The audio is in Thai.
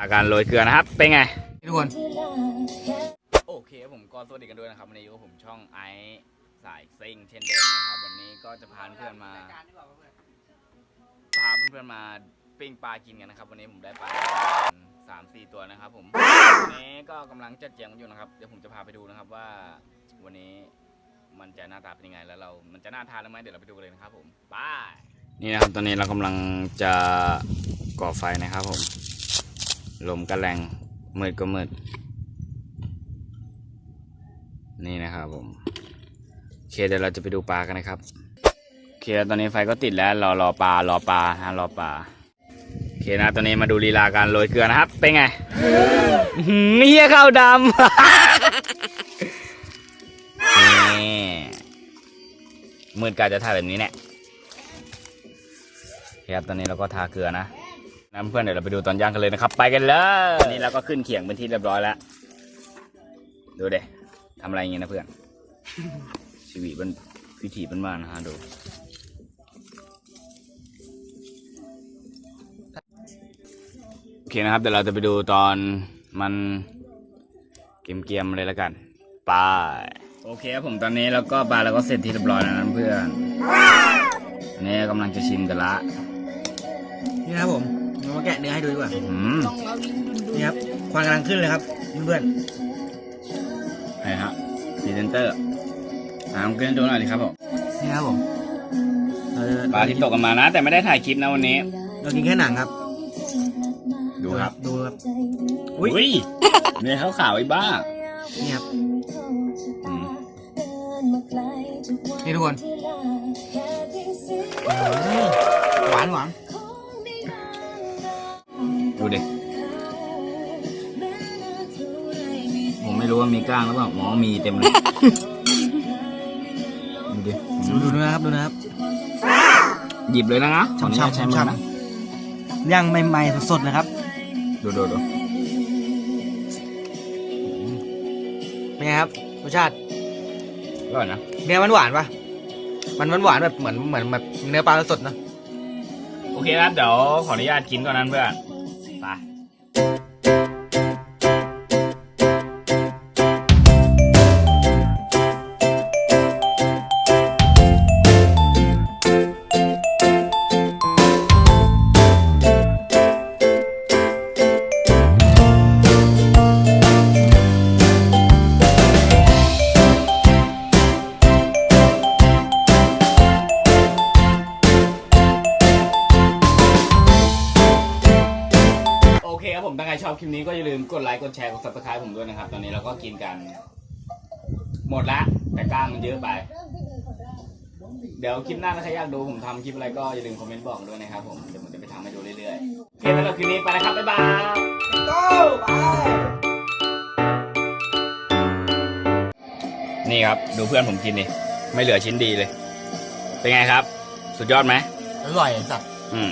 อาการโรยเกลือนะครับ เป็นไงทุกคน โอเคครับผมก็สวัสดีกันด้วยนะครับวันนี้อยู่กับผมช่องไอซ์สายซิ่งเช่นเดิมนะครับวันนี้ก็จะพาเพื่อนมาพาเพื่อนๆมาปิ้งปลากินกันนะครับ วันนี้ผมได้ปลาสามสี่ตัวนะครับ ผมวันนี้ก็กำลังจัดเจียงอยู่นะครับเดี๋ยวผมจะพาไปดูนะครับว่าวันนี้มันจะหน้าตาเป็นยังไงแล้วเรา มันจะน่าทานหรือไม่เดี๋ยวเราไปดูกันเลยนะครับ ผมบายนี่นะครับตอนนี้เรากำลังจะก่อไฟนะครับผม ลมก็แรงมืดก็มืด นี่นะครับผมโอเคเดี๋ยวเราจะไปดูปลากันนะครับโอเคตอนนี้ไฟก็ติดแล้วรอรอปลารอปลาฮะรอปลาโอเคนะตอนนี้มาดูลีลาการโรยเกลือนะครับ เป็นไงเฮียข้าวดำนี่มืดกาจะถ่าแบบนี้เนี่ยโอเคครับตอนนี้เราก็ทาเกลือนะ น้ำเพื่อนเดี๋ยวเราไปดูตอนย่างกันเลยนะครับ ไปกันเลยตอนนี้เราก็ขึ้นเขียงเป็นที่เรียบร้อยแล้ว ดูเด้ทำอะไรอย่างงี้นะเพื่อน ชีวิตมันพิถีมันมากนะฮะดูโอเคนะครับเดี๋ยวเราจะไปดูตอนมันเกรียมๆเลยแล้วกันไปโอเคครับผมตอนนี้แล้วก็ปลาเราก็เสร็จที่เรียบร้อยแล้วนะเพื่อนอันนี้กำลังจะชิมกันละนี่นะครับผม เรามาแกะเนื้อให้ดูดีกว่าอืมนี่ครับควันกำลังขึ้นเลยครับเพื่อนใช่ฮะพรีเซนเตอร์ถามเพื่อนดูหน่อยดิครับผมๆนี่ครับผมเราจะปลาที่ตกกันมานะ แต่ไม่ได้ถ่ายคลิปนะวันนี้ เรากินแค่หนังครับดูครับดูครับ อุ้ยเนี่ยขาวๆไอ้บ้า นี่ครับ อืม นี่ทุกคนอืมหวานหวาน ดูดิผมไม่รู้ว่ามีก้างหรือเปล่าหมอมีเต็มเลย ดูดิดูดูนะครับดูนะครับหยิบเลยนะนะขออนุญาตช่ำๆใช้มือช่ำนะย่างใหม่ๆสดๆเลยครับ ดูดูดูเป็นไงครับรสชาติอร่อยนะเนื้อมันหวานปะมันมันหวานแบบเหมือนเหมือนแบบเนื้อปลาสดๆเนอะโอเคครับเดี๋ยวขออนุญาตกินก่อนนั้นเพื่อน ผมถ้าใครชอบคลิปนี้ก็อย่าลืมกดไลค์กดแชร์กด subscribe ผมด้วยนะครับ ตอนนี้เราก็กินกัน หมดละแต่กล้างมันเยอะไป เดี๋ยวคลิปหน้าถ้าใครอยากดูผมทำคลิปอะไรก็อย่าลืมคอมเมนต์บอกด้วยนะครับผมเดี๋ยวผมจะไปทำให้ดูเรื่อยๆโอเคสำหรับคลิปนี้ไปนะครับบ๊ายบาย go ไปนี่ครับ ดูเพื่อนผมกินนี่ไม่เหลือชิ้นดีเลย เป็นไงครับ สุดยอดไหมอร่อยสัตว์ อืม